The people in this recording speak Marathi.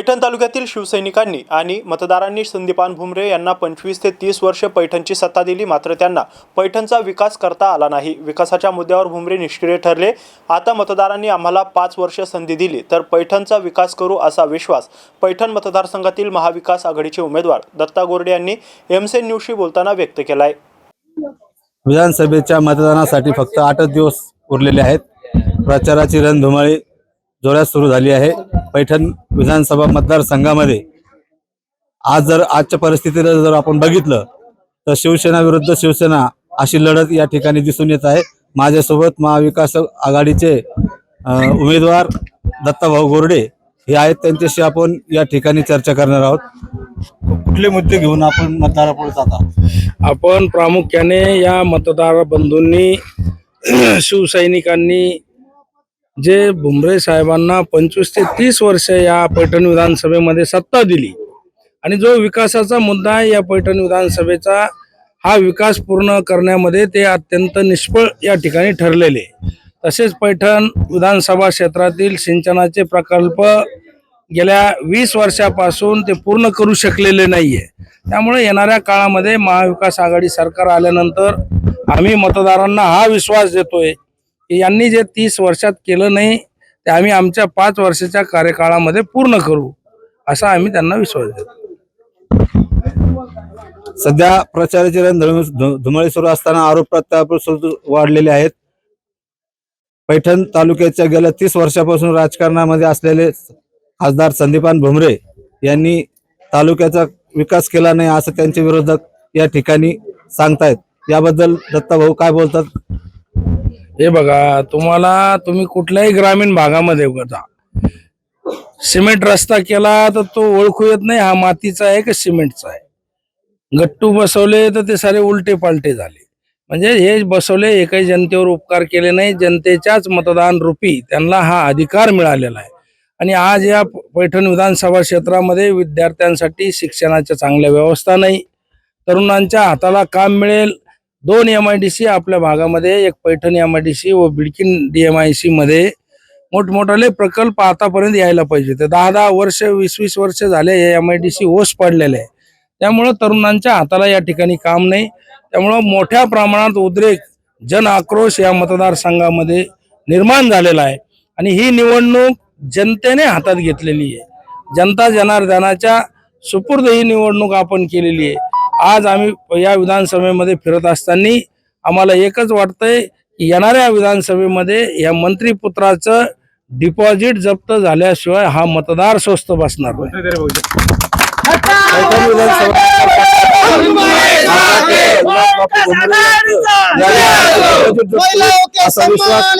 पैठण तालुक्यातील शिवसैनिकांनी आणि मतदारांनी संदीपान भुमरे यांना पंचवीस ते तीस वर्ष पैठणची सत्ता दिली. मात्र त्यांना पैठणचा विकास करता आला नाही. विकासाच्या मुद्द्यावर भुमरे निष्क्रिय ठरले. आता मतदारांनी आम्हाला पाच वर्ष संधी दिली. तर पैठणचा विकास करू असा विश्वास पैठण मतदारसंघातील महाविकास आघाडीचे उमेदवार दत्ता गोरडे यांनी एमसेन न्यूजशी बोलताना व्यक्त केला आहे विधानसभेच्या मतदानासाठी फक्त आठच दिवस उरलेले आहेत. प्रचाराची रणधुमाळी जोरात सुरू झाली आहे. पैठण विधानसभा मतदारसंघामध्ये आज जर आजच्या परिस्थितीला जर आपण बघितलं तर शिवसेना विरुद्ध शिवसेना अशी लढत या ठिकाणी दिसून येत आहे. माझ्यासोबत महाविकास आघाडीचे उमेदवार दत्ताभाऊ गोरडे हे आहेत. त्यांच्याशी आपण या ठिकाणी चर्चा करणार आहोत. कुठले मुद्दे घेऊन आपण मतदारापुढे जाता? आपण प्रामुख्याने या मतदार बंधूंनी शिवसैनिकांनी जे भुमरे साहेबांना पंचवीस ते तीस वर्ष या पैठण विधानसभेमध्ये सत्ता दिली. आणि जो विकासाचा मुद्दा आहे या पैठण विधानसभेचा हा विकास पूर्ण करण्यामध्ये ते अत्यंत निष्फळ या ठिकाणी ठरलेले. तसेच पैठण विधानसभा क्षेत्रातील सिंचनाचे प्रकल्प गेल्या वीस वर्षापासून ते पूर्ण करू शकलेले नाहीये. त्यामुळे येणाऱ्या काळामध्ये महाविकास आघाडी सरकार आल्यानंतर आम्ही मतदारांना हा विश्वास देतोय यांनी जे तीस वर्षात केलं नाही ते आम्ही आमच्या पाच वर्षाच्या कार्यकाळामध्ये पूर्ण करू असा आम्ही त्यांना विश्वास देतो. सध्या प्रचाराचे रणधुमाळी धु- धुमाळी सुरू असताना आरोप प्रत्यारोप सुरू वाढलेले आहेत. पैठण तालुक्याच्या गेल्या तीस वर्षापासून राजकारणामध्ये असलेले खासदार संदीपान भुमरे यांनी तालुक्याचा विकास केला नाही असं त्यांचे विरोधक या ठिकाणी सांगतायत. याबद्दल दत्ताभाऊ काय बोलतात? हे बघा तुम्हाला तुम्ही कुठल्याही ग्रामीण भागामध्ये जा सिमेंट रस्ता केला तर तो ओळखू येत नाही हा मातीचा आहे का सिमेंटचा आहे? गट्टू बसवले तर ते सारे उलटे पालटे झाले. म्हणजे हे बसवले हे काही जनतेवर उपकार केले नाही. जनतेच्याच मतदान रूपी त्यांना हा अधिकार मिळालेला आहे. आणि आज या पैठण विधानसभा क्षेत्रामध्ये विद्यार्थ्यांसाठी शिक्षणाच्या चांगल्या व्यवस्था नाही. तरुणांच्या हाताला काम मिळेल. दोन एम आय डी सी आपल्या भागामध्ये एक Paithan M I D C व Bidkin D M I C मध्ये मोठमोठाले प्रकल्प आतापर्यंत यायला पाहिजे. ते दहा दहा वर्ष वीस वीस वर्ष झाले हे एम आय डी सी ओस पडलेले आहे. त्यामुळं तरुणांच्या हाताला या ठिकाणी काम नाही. त्यामुळं मोठ्या प्रमाणात उद्रेक जन आक्रोश या मतदारसंघामध्ये निर्माण झालेला आहे. आणि ही निवडणूक जनतेने हातात घेतलेली आहे. जनता जनार्दनाच्या सुपूर्द ही निवडणूक आपण केलेली आहे. आज आम्ही या विधानसभेमध्ये फिरत असताना आम्हाला एकच वाटतंय की येणाऱ्या विधानसभेमध्ये या मंत्रीपुत्राचं डिपॉझिट जप्त झाल्याशिवाय हा मतदार स्वस्त बसणार असा विश्वास